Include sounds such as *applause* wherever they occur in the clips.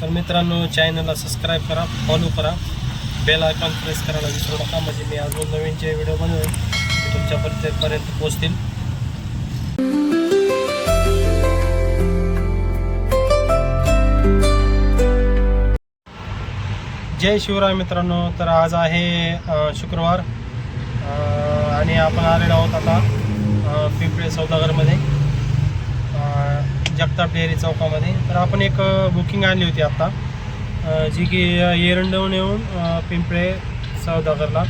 तर मित्रांनो चॅनलला सबस्क्राईब करा फॉलो करा. बेल आयकॉन प्रेस करायला विसरू नका. म्हणजे मी अजून नवीन जे व्हिडिओ बनवेल ते तुमच्या प्रत्येकपर्यंत पोहोचतील. जय शिवराय मित्रांनो. तर आज आहे शुक्रवार. आणि आपण आलेलो आहोत आता पिंपळे सौदागरमध्ये. जगताप डेअरी चौकामध्ये. तर आपण एक बुकिंग आणली होती आत्ता जी की एरंडवून येऊन पिंपळे सौदागरला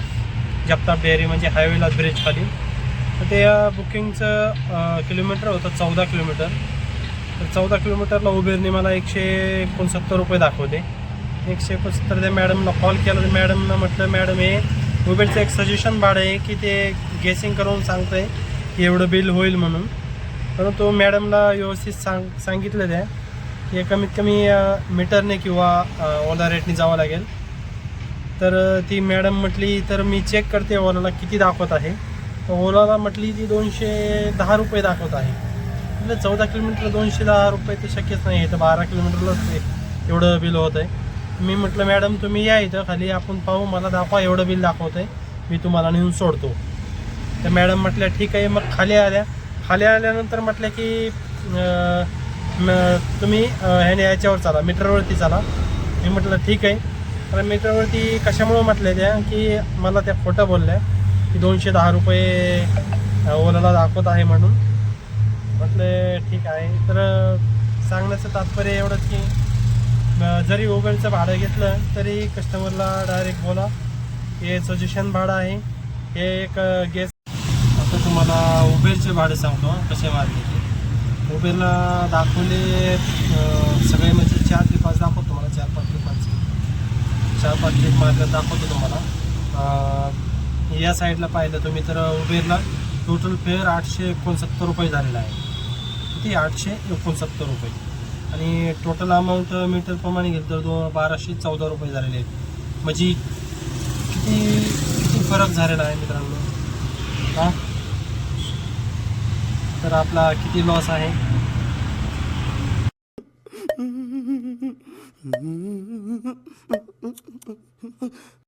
जगताप डेअरी म्हणजे हायवेला ब्रिजखाली तर ते बुकिंगचं किलोमीटर होतं चौदा किलोमीटर. तर चौदा किलोमीटरला उबेरने मला एकशे एकोणसत्तर रुपये दाखवते एकशे एकोणसत्तर त्या मॅडमला कॉल केला. तर मॅडमनं म्हटलं मॅडम हे उबेरचं एक सजेशन भाडं आहे की ते गेसिंग करून सांगतंय की एवढं बिल होईल म्हणून. परंतु मॅडमला व्यवस्थित सांग सांगितलेलं आहे की कमीत कमी मीटरने किंवा ओला रेटने जावं लागेल. तर ती मॅडम म्हटली तर मी चेक करते ओलाला किती दाखवत आहे. ओलाला म्हटली ती दोनशे दहा रुपये दाखवत आहे. म्हणजे चौदा किलोमीटर दोनशे दहा रुपये तर शक्यच नाही आहे तर बारा किलोमीटरलाच एवढं बिल होत आहे. मी म्हटलं मॅडम तुम्ही या इथं खाली आपण पाहू मला दाखवा एवढं बिल दाखवत आहे मी तुम्हाला नेऊन सोडतो. तर मॅडम म्हटल्या ठीक आहे मग खाली आल्या. खाली आल्यानंतर म्हटलं की तुम्ही ह्याने याच्यावर चाला मीटरवरती चाला. मी म्हटलं ठीक आहे. तर मीटरवरती कशामुळं म्हटल्या त्या की मला त्या खोटं बोलल्या की दोनशे दहा रुपये ओलाला दाखवत आहे म्हणून. म्हटलं ठीक आहे. तर सांगण्याचं तात्पर्य एवढंच की जरी उबेरचं भाडं घेतलं तरी कस्टमरला डायरेक्ट बोला हे सजेशन भाडं आहे. हे एक गेस तुम्हाला उबेरचे भाडे सांगतो कसे मारले ते. उबेरला दाखवले सगळे म्हणजे चार ते पाच दाखवतो तुम्हाला चार पाच ते पाच. चार पाच ट्रिप मार्ग दाखवतो तुम्हाला. या साईडला पाहिलं तुम्ही तर उबेरला टोटल फेअर आठशे एकोणसत्तर रुपये झालेला आहे. किती? आठशे एकोणसत्तर रुपये. आणि टोटल अमाऊंट मीटरप्रमाणे घेतलं तर दोन बाराशे चौदा रुपये झालेले आहेत. म्हणजे किती किती फरक झालेला आहे मित्रांनो? हां? तर आपला किती लॉस आहे? *laughs*